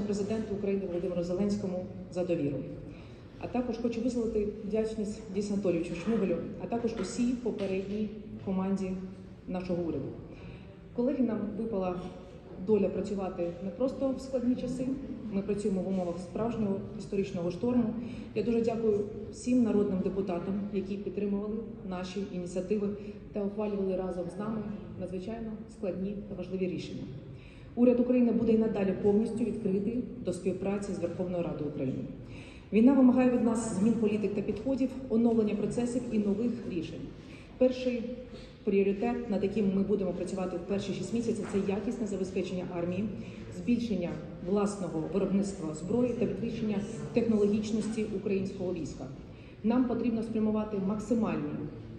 президенту України Володимиру Зеленському за довіру. А також хочу висловити вдячність Дійсу Анатолійовичу Шмигалю, а також усій попередній команді нашого уряду. Колеги, нам випала доля працювати не просто в складні часи. Ми працюємо в умовах справжнього історичного шторму. Я дуже дякую всім народним депутатам, які підтримували наші ініціативи та ухвалювали разом з нами надзвичайно складні та важливі рішення. Уряд України буде і надалі повністю відкритий до співпраці з Верховною Радою України. Війна вимагає від нас змін політик та підходів, оновлення процесів і нових рішень. Перший пріоритет, над яким ми будемо працювати в перші шість місяців, це якісне забезпечення армії, збільшення власного виробництва зброї та підвищення технологічності українського війська. Нам потрібно спрямувати максимальні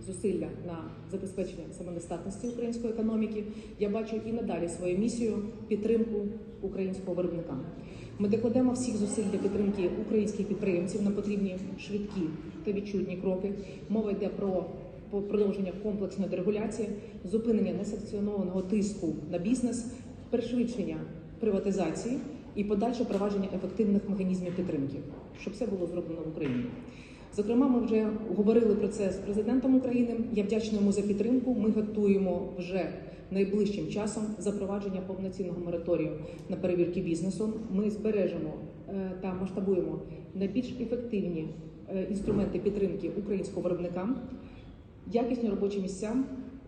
зусилля на забезпечення самодостатності української економіки. Я бачу і надалі свою місію підтримку українського виробника. Ми докладемо всіх зусиль для підтримки українських підприємців на потрібні швидкі та відчутні кроки. Мова йде про продовження комплексної дерегуляції, зупинення несанкціонованого тиску на бізнес, пришвидшення приватизації і подальше впровадження ефективних механізмів підтримки, щоб все було зроблено в Україні. Зокрема, ми вже говорили про це з президентом України. Я вдячна йому за підтримку. Ми готуємо вже найближчим часом запровадження повноцінного мораторію на перевірки бізнесу. Ми збережемо е, та масштабуємо найбільш ефективні е, інструменти підтримки українського виробника, якісні робочі місця,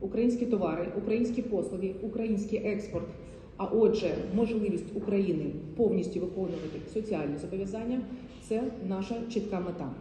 українські товари, українські послуги, український експорт. А отже, можливість України повністю виконувати соціальні зобов'язання це наша чітка мета.